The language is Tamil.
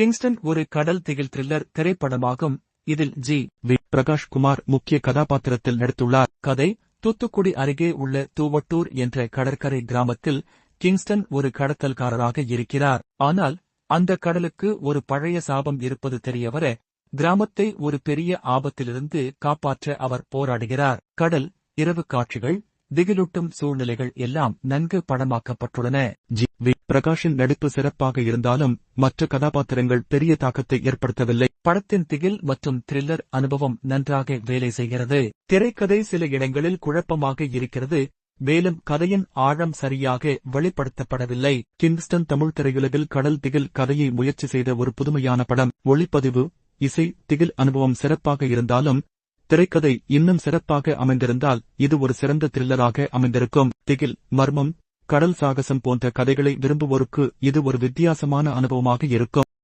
கிங்ஸ்டன் ஒரு கடல் திகில் த்ரில்லர் திரைப்படமாகும். இதில் ஜி. வி. பிரகாஷ் குமார் முக்கிய கதாபாத்திரத்தில் நடித்துள்ளார். கதை தூத்துக்குடி அருகே உள்ள தூவட்டூர் என்ற கடற்கரை கிராமத்தில் கிங்ஸ்டன் ஒரு கடத்தல்காரராக இருக்கிறார். ஆனால் அந்த கடலுக்கு ஒரு பழைய சாபம் இருப்பது தெரியவர கிராமத்தை ஒரு பெரிய ஆபத்திலிருந்து காப்பாற்ற அவர் போராடுகிறார். கடல் இரவு காட்சிகள் திகிலூட்டும் சூழ்நிலைகள் எல்லாம் நன்கு படமாக்கப்பட்டுள்ளன. ஜி. வி. பிரகாஷின் நடிப்பு சிறப்பாக இருந்தாலும் மற்ற கதாபாத்திரங்கள் பெரிய தாக்கத்தை ஏற்படுத்தவில்லை. படத்தின் திகில் மற்றும் த்ரில்லர் அனுபவம் நன்றாக வேலை செய்கிறது. திரைக்கதை சில இடங்களில் குழப்பமாக இருக்கிறது. மேலும் கதையின் ஆழம் சரியாக வெளிப்படுத்தப்படவில்லை. கிங்ஸ்டன் தமிழ் திரையுலகில் கடல் திகில் கதையை முயற்சி செய்த ஒரு புதுமையான படம். ஒளிப்பதிவு இசை திகில் அனுபவம் சிறப்பாக இருந்தாலும் திரைக்கதை இன்னும் சிறப்பாக அமைந்திருந்தால் இது ஒரு சிறந்த த்ரில்லராக அமைந்திருக்கும். திகில் மர்மம் கடல் சாகசம் போன்ற கதைகளை விரும்புவோருக்கு இது ஒரு வித்தியாசமான அனுபவமாக இருக்கும்.